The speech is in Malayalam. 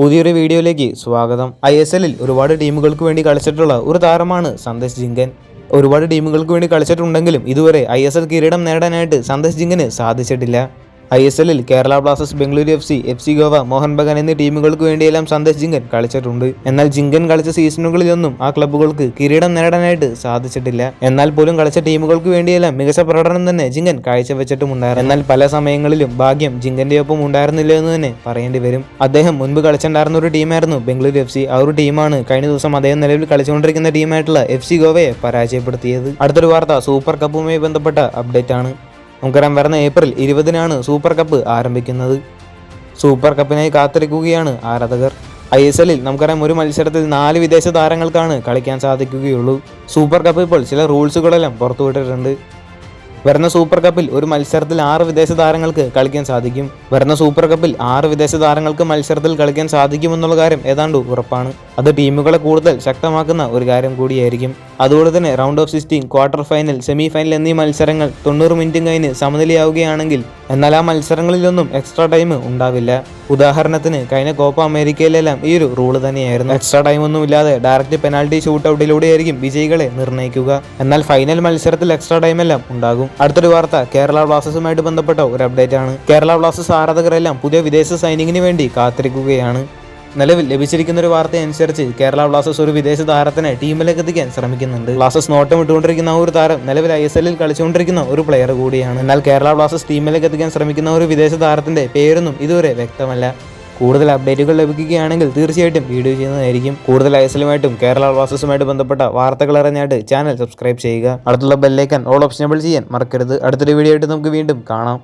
പുതിയൊരു വീഡിയോയിലേക്ക് സ്വാഗതം. ഐ എസ് എല്ലിൽ ഒരുപാട് ടീമുകൾക്ക് വേണ്ടി കളിച്ചിട്ടുള്ള ഒരു താരമാണ് സന്ദേശ് ജിങ്കൻ. ഒരുപാട് ടീമുകൾക്ക് വേണ്ടി കളിച്ചിട്ടുണ്ടെങ്കിലും ഇതുവരെ ഐ എസ് എൽ കിരീടം നേടാനായിട്ട് സന്ദേശ് ജിങ്കന് സാധിച്ചിട്ടില്ല. ഐ എസ് എല്ലിൽ Kerala Blasters Bengaluru F C F C Goa Mohun Bagan എന്നീ ടീമുകൾക്ക് വേണ്ടിയെല്ലാം സന്ദേശ് ജിങ്കൻ കളിച്ചിട്ടുണ്ട്. എന്നാൽ ജിങ്കൻ കളിച്ച സീസണുകളിലൊന്നും ആ ക്ലബ്ബുകൾക്ക് കിരീടം നേടാനായിട്ട് സാധിച്ചിട്ടില്ല. എന്നാൽ പോലും കളിച്ച ടീമുകൾക്ക് വേണ്ടിയെല്ലാം മികച്ച പ്രകടനം തന്നെ ജിങ്കൻ കാഴ്ചവെച്ചിട്ടുമുണ്ടായിരുന്നു. എന്നാൽ പല സമയങ്ങളിലും ഭാഗ്യം ജിങ്കന്റെ ഒപ്പം ഉണ്ടായിരുന്നില്ല എന്ന് തന്നെ പറയേണ്ടി വരും. അദ്ദേഹം മുൻപ് കളിച്ചിട്ടുണ്ടായിരുന്ന ഒരു ടീമായിരുന്നു ബംഗളൂരു എഫ് സി. ആ ഒരു ടീമാണ് കഴിഞ്ഞ ദിവസം അദ്ദേഹം നിലവിൽ കളിച്ചുകൊണ്ടിരിക്കുന്ന ടീമായിട്ടുള്ള എഫ് സി ഗോവയെ പരാജയപ്പെടുത്തിയത്. അടുത്തൊരു വാർത്ത സൂപ്പർ കപ്പുമായി ബന്ധപ്പെട്ട അപ്ഡേറ്റ് ആണ്. നമുക്കറിയാം വരുന്ന ഏപ്രിൽ ഇരുപതിനാണ് സൂപ്പർ കപ്പ് ആരംഭിക്കുന്നത്. സൂപ്പർ കപ്പിനായി കാത്തിരിക്കുകയാണ് ആരാധകർ. ഐ എസ് എല്ലിൽ നമുക്കറിയാം ഒരു മത്സരത്തിൽ നാല് വിദേശ താരങ്ങൾക്കാണ് കളിക്കാൻ സാധിക്കുകയുള്ളൂ. സൂപ്പർ കപ്പ് ഇപ്പോൾ ചില റൂൾസുകളെല്ലാം പുറത്തുവിട്ടിട്ടുണ്ട്. വരുന്ന സൂപ്പർ കപ്പിൽ ഒരു മത്സരത്തിൽ ആറ് വിദേശ താരങ്ങൾക്ക് കളിക്കാൻ സാധിക്കും. വരുന്ന സൂപ്പർ കപ്പിൽ ആറ് വിദേശ താരങ്ങൾക്ക് മത്സരത്തിൽ കളിക്കാൻ സാധിക്കുമെന്നുള്ള കാര്യം ഏതാണ്ട് ഉറപ്പാണ്. അത് ടീമുകളെ കൂടുതൽ ശക്തമാക്കുന്ന ഒരു കാര്യം കൂടിയായിരിക്കും. അതുപോലെ തന്നെ round of sixteen quarter final semi final എന്നീ മത്സരങ്ങൾ തൊണ്ണൂറ് മിനിറ്റും കഴിഞ്ഞ് സമനിലയാവുകയാണെങ്കിൽ എന്നാൽ ആ മത്സരങ്ങളിലൊന്നും എക്സ്ട്രാ ടൈം ഉണ്ടാവില്ല. ഉദാഹരണത്തിന് കഴിഞ്ഞ കോപ്പ അമേരിക്കയിലെല്ലാം ഈ ഒരു റൂൾ തന്നെയായിരുന്നു. എക്സ്ട്രാ ടൈം ഒന്നും ഇല്ലാതെ ഡയറക്റ്റ് പെനാൽറ്റി ഷൂട്ട് ഔട്ടിലൂടെയായിരിക്കും വിജയികളെ നിർണയിക്കുക. എന്നാൽ ഫൈനൽ മത്സരത്തിൽ എക്സ്ട്രാ ടൈം എല്ലാം ഉണ്ടാകും. അടുത്തൊരു വാർത്ത കേരള ബ്ലാസ്റ്റേഴ്സുമായിട്ട് ബന്ധപ്പെട്ട ഒരു അപ്ഡേറ്റ് ആണ്. കേരള ബ്ലാസ്റ്റേഴ്സ് ആരാധകരെല്ലാം പുതിയ വിദേശ സൈനിങ്ങിന് വേണ്ടി കാത്തിരിക്കുകയാണ്. നിലവിൽ ലഭിച്ചിരിക്കുന്ന ഒരു വാർത്ത അനുസരിച്ച് കേരള ബ്ലാസ്റ്റേഴ്സ് ഒരു വിദേശ താരത്തിനെ ടീമിലേക്ക് എത്തിക്കാൻ ശ്രമിക്കുന്നുണ്ട്. ബ്ലാസ്റ്റേഴ്സ് നോട്ടം ഇട്ടുകൊണ്ടിരിക്കുന്ന ഒരു താരം നിലവിൽ ഐ എസ് എല്ലിൽ കളിച്ചുകൊണ്ടിരിക്കുന്ന ഒരു പ്ലെയർ കൂടിയാണ്. എന്നാൽ കേരള ബ്ലാസ്റ്റേഴ്സ് ടീമിലേക്ക് എത്തിക്കാൻ ശ്രമിക്കുന്ന ഒരു വിദേശ താരത്തിന്റെ പേരൊന്നും ഇതുവരെ വ്യക്തമല്ല. കൂടുതൽ അപ്ഡേറ്റുകൾ ലഭിക്കുകയാണെങ്കിൽ തീർച്ചയായിട്ടും വീഡിയോ ചെയ്യുന്നതായിരിക്കും. കൂടുതൽ ഐ എസ് എല്ലുമായിട്ടും കേരള ബ്ലാസ്റ്റേഴ്സുമായിട്ട് ബന്ധപ്പെട്ട വാർത്തകൾ അറിഞ്ഞായിട്ട് ചാനൽ സബ്സ്ക്രൈബ് ചെയ്യുക. അടുത്തുള്ള ബെല്ലൈക്കൻ ഓൾ ഓപ്ഷനബിൾ ചെയ്യാൻ മറക്കരുത്. അടുത്തൊരു വീഡിയോ ആയിട്ട് നമുക്ക് വീണ്ടും കാണാം.